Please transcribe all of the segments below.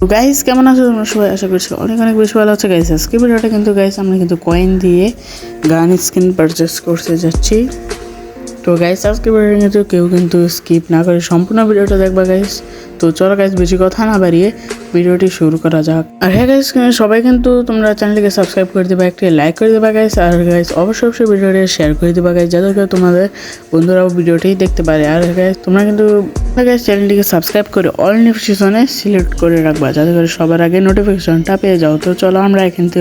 Guys কেমন আছো তোমরা সবাই? আশা করছি অনেক অনেক বেশি ভালো আছে। গাইস আজকে ভিডিওটা কিন্তু গাইস আমরা কিন্তু কয়েন দিয়ে গান স্কিন পারচেস করতে যাচ্ছি। তো গাইস আজকে ভিডিওটা কিন্তু কেউ কিন্তু স্কিপ না করে সম্পূর্ণ ভিডিওটা দেখবা গাইস তো চলো গাইস বেশি কথা না বাড়িয়ে ভিডিওটি শুরু করা যাক। আর হ্যাঁ গাইস সবাই কিন্তু তোমরা চ্যানেলটিকে সাবস্ক্রাইব করে দেবা, একটি লাইক করে দেবা গাইস আর গাইস অবশ্যই অবশ্যই ভিডিওটি শেয়ার করে দেবা গাইস যাতে তোমাদের বন্ধুরাও ভিডিওটি দেখতে পারে। আর গাইস তোমরা কিন্তু গাইস চ্যানেলটিকে সাবস্ক্রাইব করে অল নোটিফিকেশনে সিলেক্ট করে রাখবা, যাতে করে সবার আগে নোটিফিকেশনটা পেয়ে যাও। তো চলো আমরা কিন্তু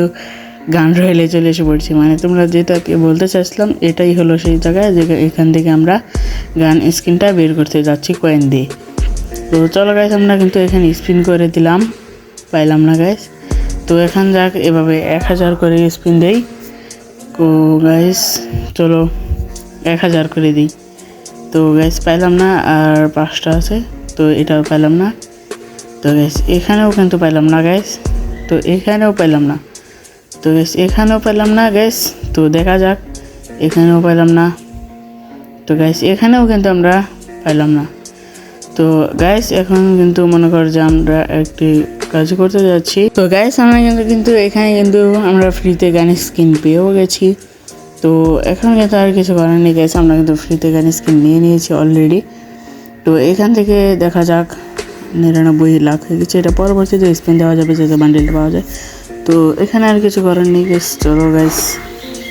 গান রয়েলে চলে এসে পড়ছি। মানে তোমরা যেটাকে বলতে চাইছিলাম, এটাই হলো সেই জায়গায় যে এখান থেকে আমরা গান স্ক্রিনটা বের করতে যাচ্ছি কয়েন দিয়ে। তো চলো গাইস আমরা কিন্তু এখানে স্পিন করে দিলাম। পাইলাম না গাইস তো এখান যাক, এভাবে এক হাজার করে স্পিন দেই। তো গাইস চলো এক হাজার করে দিই। তো গ্যাস পাইলাম না, আর পাঁচটা আছে, তো এটাও পাইলাম না। তো গ্যাস এখানেও কিন্তু পাইলাম না গ্যাস তো এখানেও পাইলাম না। তো গ্যাস এখানেও পেলাম না গ্যাস তো দেখা যাক, এখানেও পেলাম না। তো গ্যাস এখানেও কিন্তু আমরা পাইলাম না। তো গ্যাস এখন কিন্তু মনে কর যে আমরা একটি কাজ করতে যাচ্ছি। তো গ্যাস আমরা কিন্তু কিন্তু এখানে কিন্তু আমরা ফ্রিতে গানের স্কিন পেয়েও গেছি। তো এখন কিন্তু আর কিছু করার নেই গ্যাস আমরা কিন্তু ফ্রিতে গানের স্কিন নিয়ে নিয়েছি অলরেডি তো এখান থেকে দেখা যাক, নিরানব্বই লাখ হয়ে গেছে। এটা পরবর্তীতে স্পিন দেওয়া যাবে যাতে বান্ডেলটা পাওয়া যায়। তো এখানে আর কিছু করার নেই গাইস চলো গাইস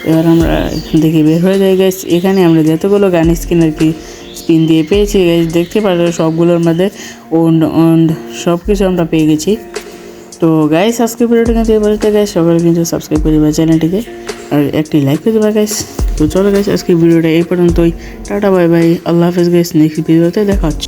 এবার আমরা এখান থেকে বের হয়ে যাই গাইস এখানে আমরা যতগুলো গান স্কিন আর কি স্পিন দিয়ে পেয়েছি গাইস দেখতে পারো সবগুলোর মধ্যে ওন্ড ওন্ড সব কিছু আমরা পেয়ে গেছি। তো গাইস আজকে ভিডিওটা কিন্তু এবারে গাইস সবাই কিন্তু সাবস্ক্রাইব করে চ্যানেলটিকে আর একটি লাইক করে দেবা গাইস তো চলো গাইস আজকে ভিডিওটা এই পর্যন্তই। টাটা বাই বাই আল্লাহ হাফেজ গাইস নেক্সট ভিডিওতে দেখা হচ্ছে।